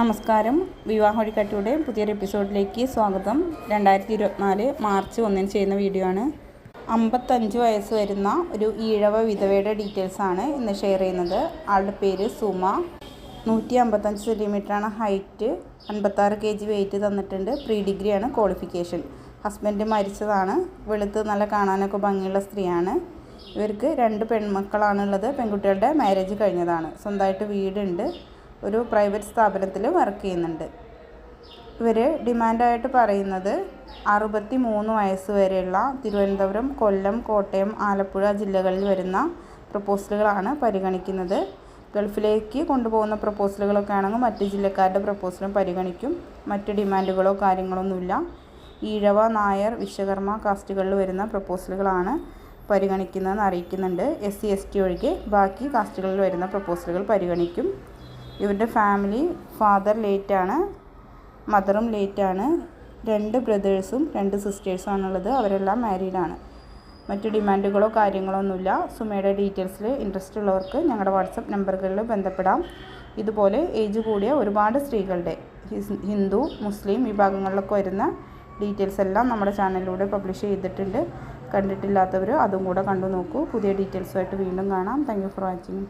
നമസ്കാരം. വിവാഹ വഴിക്കാട്ടിയുടെ പുതിയൊരു എപ്പിസോഡിലേക്ക് സ്വാഗതം. രണ്ടായിരത്തി ഇരുപത്തിനാല് മാർച്ച് ഒന്നിന് ചെയ്യുന്ന വീഡിയോ ആണ്. അമ്പത്തഞ്ച് വയസ്സ് വരുന്ന ഒരു ഈഴവ വിധവയുടെ ഡീറ്റെയിൽസ് ആണ് ഇന്ന് ഷെയർ ചെയ്യുന്നത്. ആളുടെ പേര് സുമ. നൂറ്റി അമ്പത്തഞ്ച് സെന്റിമീറ്ററാണ് ഹൈറ്റ് അൻപത്താറ് കെ ജി വെയിറ്റ് തന്നിട്ടുണ്ട്. പ്രീ ഡിഗ്രിയാണ് ക്വാളിഫിക്കേഷൻ ഹസ്ബൻഡ് മരിച്ചതാണ്. വെളുത്ത് നല്ല കാണാനൊക്കെ ഭംഗിയുള്ള സ്ത്രീയാണ്. ഇവർക്ക് രണ്ട് പെൺമക്കളാണുള്ളത് പെൺകുട്ടികളുടെ മാരേജ് കഴിഞ്ഞതാണ്. സ്വന്തമായിട്ട് വീടുണ്ട്. ഒരു പ്രൈവറ്റ് സ്ഥാപനത്തിൽ വർക്ക് ചെയ്യുന്നുണ്ട്. ഇവർ ഡിമാൻഡായിട്ട് പറയുന്നത് അറുപത്തി മൂന്ന് വയസ്സ് വരെയുള്ള തിരുവനന്തപുരം കൊല്ലം കോട്ടയം ആലപ്പുഴ ജില്ലകളിൽ വരുന്ന പ്രപ്പോസലുകളാണ് പരിഗണിക്കുന്നത്. ഗൾഫിലേക്ക് കൊണ്ടുപോകുന്ന പ്രപ്പോസലുകളൊക്കെ ആണെങ്കിൽ മറ്റ് ജില്ലക്കാരുടെ പ്രപ്പോസലും പരിഗണിക്കും. മറ്റ് ഡിമാൻഡുകളോ കാര്യങ്ങളൊന്നുമില്ല. ഈഴവ നായർ വിശ്വകർമ്മ കാസ്റ്റുകളിൽ വരുന്ന പ്രപ്പോസലുകളാണ് പരിഗണിക്കുന്നതെന്ന് അറിയിക്കുന്നുണ്ട്. എസ് സി എസ് ടി ഒഴികെ ബാക്കി കാസ്റ്റുകളിൽ വരുന്ന പ്രപ്പോസലുകൾ പരിഗണിക്കും. ഇവരുടെ ഫാമിലി ഫാദർ ലേറ്റാണ് മദറും ലേറ്റാണ് രണ്ട് ബ്രദേഴ്സും രണ്ട് സിസ്റ്റേഴ്സും ആണുള്ളത് അവരെല്ലാം മാരീഡാണ്. മറ്റു ഡിമാൻഡുകളോ കാര്യങ്ങളോ ഒന്നുമില്ല സുമയുടെ ഡീറ്റെയിൽസിൽ ഇൻട്രസ്റ്റ് ഉള്ളവർക്ക് ഞങ്ങളുടെ വാട്സപ്പ് നമ്പറുകളിൽ ബന്ധപ്പെടാം. ഇതുപോലെ ഏജ് കൂടിയ ഒരുപാട് സ്ത്രീകളുടെ ഹിന്ദു മുസ്ലിം വിഭാഗങ്ങളിലൊക്കെ വരുന്ന ഡീറ്റെയിൽസ് എല്ലാം നമ്മുടെ ചാനലിലൂടെ പബ്ലിഷ് ചെയ്തിട്ടുണ്ട്. കണ്ടിട്ടില്ലാത്തവർ അതും കൂടെ കണ്ടു നോക്കൂ പുതിയ ഡീറ്റെയിൽസുമായിട്ട് വീണ്ടും കാണാം. Thank for watching